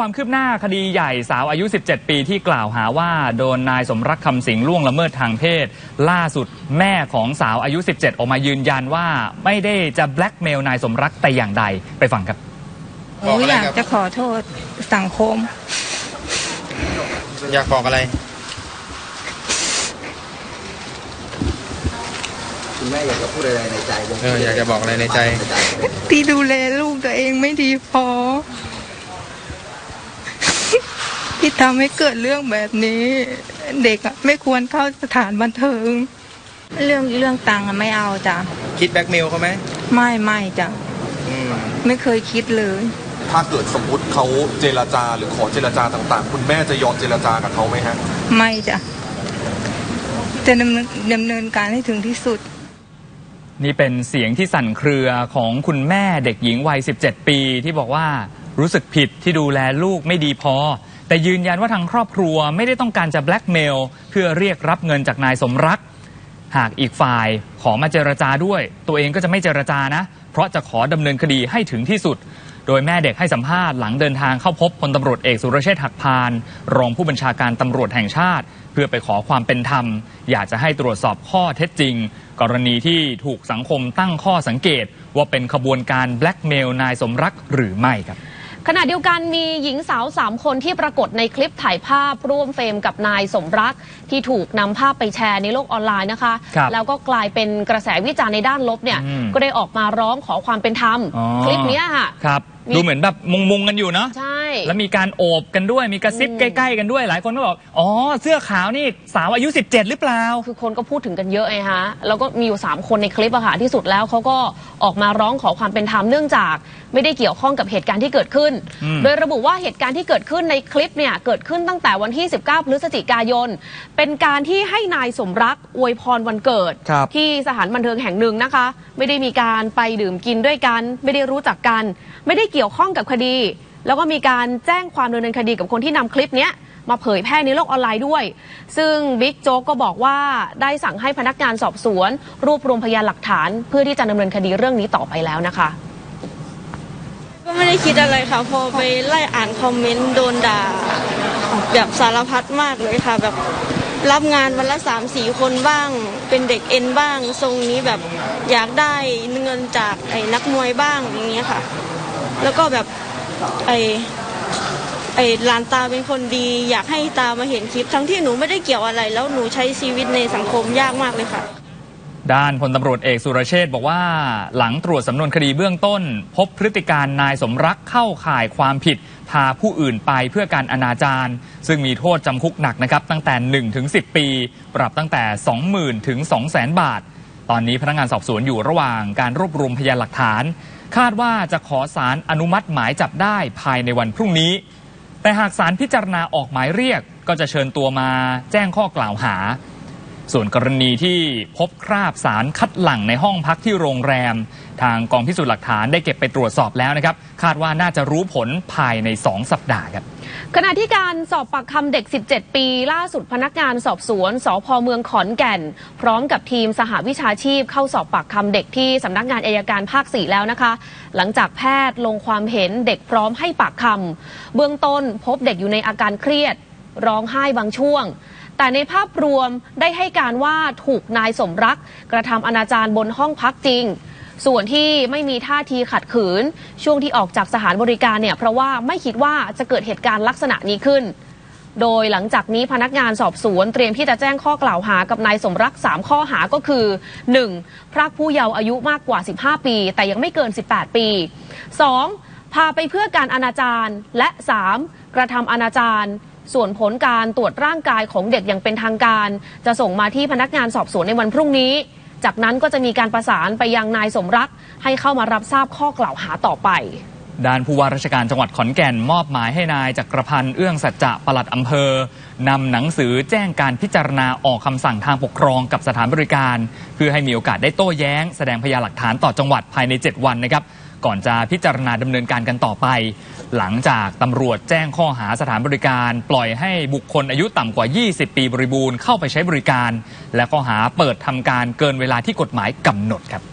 ความคืบหน้าคดีใหญ่สาวอายุ 17 ปีที่กล่าวหาว่าโดนนายสมรักคำสิงล่วงละเมิดทางเพศ ล่าสุดแม่ของสาวอายุ 17 ออกมายืนยันว่าไม่ได้จะแบล็กเมลนายสมรักแต่อย่างใดไปฟังครับหนูอยากจะขอโทษสังคม อยากบอกอะไรคุณแม่อยากจะพูดอะไรในใจบ้างเอออยากจะบอกอะไรในใจที่ดูแลลูกตัวเองไม่ดีพอ ที่ทำให้เกิดเรื่องแบบนี้ เด็กอะไม่ควรเข้าสถานบันเทิง เรื่องเรื่องตังค์อะไม่เอาจ้ะคิดแบ็กเมลเขาไหมไม่ไม่จ้ะอืมไม่เคยคิดเลย ถ้าเกิดสมมุติเขาเจรจาหรือขอเจรจาต่างๆ คุณแม่จะยอมเจรจากับเขาไหมฮะ ไม่จ้ะจะดำเนินดำเนินการให้ถึงที่สุด นี่เป็นเสียงที่สั่นเครือของคุณแม่เด็กหญิงวัย 17 ปีที่บอกว่ารู้สึกผิดที่ดูแลลูกไม่ดีพอ แต่ยืนยันว่าทางครอบครัวไม่ได้ต้องการจะแบล็กเมลเพื่อเรียกรับเงินจากนายสมรัก หากอีกฝ่ายขอมาเจรจาด้วย ตัวเองก็จะไม่เจรจานะ เพราะจะขอดำเนินคดีให้ถึงที่สุด โดยแม่เด็กให้สัมภาษณ์หลังเดินทางเข้าพบพลตำรวจเอกสุรเชษฐ์หักพาน รองผู้บัญชาการตำรวจแห่งชาติ เพื่อไปขอความเป็นธรรม อยากจะให้ตรวจสอบข้อเท็จจริง กรณีที่ถูกสังคมตั้งข้อสังเกต ว่าเป็นขบวนการแบล็กเมลนายสมรักหรือไม่ครับ ขณะเดียวกันมีหญิงสาวสามคนที่ปรากฏในคลิปถ่ายภาพร่วมเฟรมกับนายสมรักที่ถูกนำภาพไปแชร์ในโลกออนไลน์นะคะ ครับแล้วก็กลายเป็นกระแสวิจารณ์ในด้านลบเนี่ยอืมก็ได้ออกมาร้องขอความเป็นธรรม อ๋อ คลิปเนี้ยค่ะ ครับ มี ดูเหมือนแบบมุงๆกันอยู่เนาะใช่ แล้วมีการโอบกันด้วยมีกระซิบอืม ใกล้ ๆ กันด้วย หลายคนก็บอก อ๋อ เสื้อขาวนี่สาวอายุ 17 หรือเปล่า คือคนก็พูดถึงกันเยอะไงฮะ แล้วก็มีอยู่ 3 คนในคลิปอะค่ะที่สุดแล้วเขาก็ ออกมาร้องขอความเป็นธรรมเนื่องจากไม่ได้เกี่ยวข้องกับเหตุการณ์ที่เกิดขึ้นอืมโดยระบุว่าเหตุการณ์ที่เกิดขึ้นในคลิปเนี่ยเกิดขึ้นตั้งแต่วันที่ 19 พฤศจิกายน เป็นการที่ให้นายสมรักอวยพรวันเกิดครับที่สถานบันเทิงแห่งหนึ่งนะคะ ไม่ได้มีการไปดื่มกินด้วยกัน ไม่ได้รู้จักกัน ไม่ได้เกี่ยวข้องกับคดี แล้วก็มีการแจ้งความดำเนินคดีกับคนที่นำคลิปเนี้ย มาเผยแพร่ในโลกออนไลน์ด้วย ซึ่งบิ๊กโจ๊กก็บอกว่าได้สั่งให้พนักงานสอบสวน รวบรวมพยานหลักฐาน เพื่อที่จะดำเนินคดีเรื่องนี้ต่อไปแล้วนะคะ ก็ไม่ได้คิดอะไรค่ะพอไปไล่อ่านคอมเมนต์โดนด่าแบบสารพัดมากเลยค่ะ แบบรับงานวันละสามสี่คนบ้าง เป็นเด็กเอ็นบ้าง ทรงนี้แบบอยากได้เงินจากไอ้นักมวยบ้างอย่างเงี้ยค่ะ แล้วก็แบบไอ้ ไอ้หลานตาเป็นคนดี อยากให้ตามาเห็นคลิป ทั้งที่หนูไม่ได้เกี่ยวอะไร แล้วหนูใช้ชีวิตในสังคมยากมากเลยค่ะ ด้านพลตำรวจเอกสุรเชษบอกว่า หลังตรวจสำนวนคดีเบื้องต้น พบพฤติการนายสมรักเข้าข่ายความผิด พาผู้อื่นไปเพื่อการอนาจารซึ่งมีโทษจำคุกหนักนะครับตั้งแต่ 1 ถึง 10 ปี ปรับตั้งแต่ 20,000 ถึง 200,000 บาท ตอนนี้พนักงานสอบสวนอยู่ระหว่างการรวบรวมพยานหลักฐาน คาดว่าจะขอสารอนุมัติหมายจับได้ภายในวันพรุ่งนี้ แต่หากศาลพิจารณาออกหมายเรียกก็จะเชิญตัวมาแจ้งข้อกล่าวหา ส่วนกรณีที่พบคราบสารคัดหลั่งในห้องพักที่โรงแรม ทางกองพิสูจน์หลักฐานได้เก็บไปตรวจสอบแล้วนะครับ คาดว่าน่าจะรู้ผลภายใน 2 สัปดาห์ครับขณะที่การสอบปากคำเด็ก 17 ปี ล่าสุดพนักงานสอบสวนสพเมืองขอนแก่น พร้อมกับทีมสหวิชาชีพเข้าสอบปากคำเด็กที่สำนักงานอายการภาค 4 แล้วนะคะ หลังจากแพทย์ลงความเห็นเด็กพร้อมให้ปากคำเบื้องต้นพบเด็กอยู่ในอาการเครียด ร้องไห้บางช่วง แต่ในภาพรวมได้ให้การว่าถูกนายสมรัก กระทำอนาจารบนห้องพักจริง ส่วนที่ไม่มีท่าทีขัดขืน ช่วงที่ออกจากสถานบริการเนี่ยเพราะว่าไม่คิดว่าจะเกิดเหตุการณ์ลักษณะนี้ขึ้น โดยหลังจากนี้พนักงานสอบสวนเตรียมที่จะแจ้งข้อกล่าวหากับนายสมรัก 3 ข้อหาก็คือ 1. พรากผู้เยาว์อายุมากกว่า 15 ปี แต่ยังไม่เกิน 18 ปี 2. พาไปเพื่อการอนาจารและ 3. กระทำอนาจาร ส่วนผลการตรวจร่างกายของเด็กอย่างเป็นทางการ จะส่งมาที่พนักงานสอบสวนในวันพรุ่งนี้ จากนั้นก็จะมีการประสานไปยังนายสมรัก ให้เข้ามารับทราบข้อกล่าวหาต่อไปด้านผู้ว่าราชการจังหวัดขอนแก่นมอบหมายให้นายจักรพันธ์เอื้องสัจจะปลัดอำเภอนำหนังสือแจ้งการพิจารณาออกคำสั่งทางปกครองกับสถานบริการ เพื่อให้มีโอกาสได้โต้แย้ง แสดงพยานหลักฐานต่อจังหวัดภายใน 7 วันนะครับ ก่อนจะพิจารณาดำเนินการกันต่อไป หลังจากตำรวจแจ้งข้อหาสถานบริการ ปล่อยให้บุคคลอายุต่ำกว่า 20 ปีบริบูรณ์เข้าไปใช้บริการ และข้อหาเปิดทำการเกินเวลาที่กฎหมายกำหนดครับ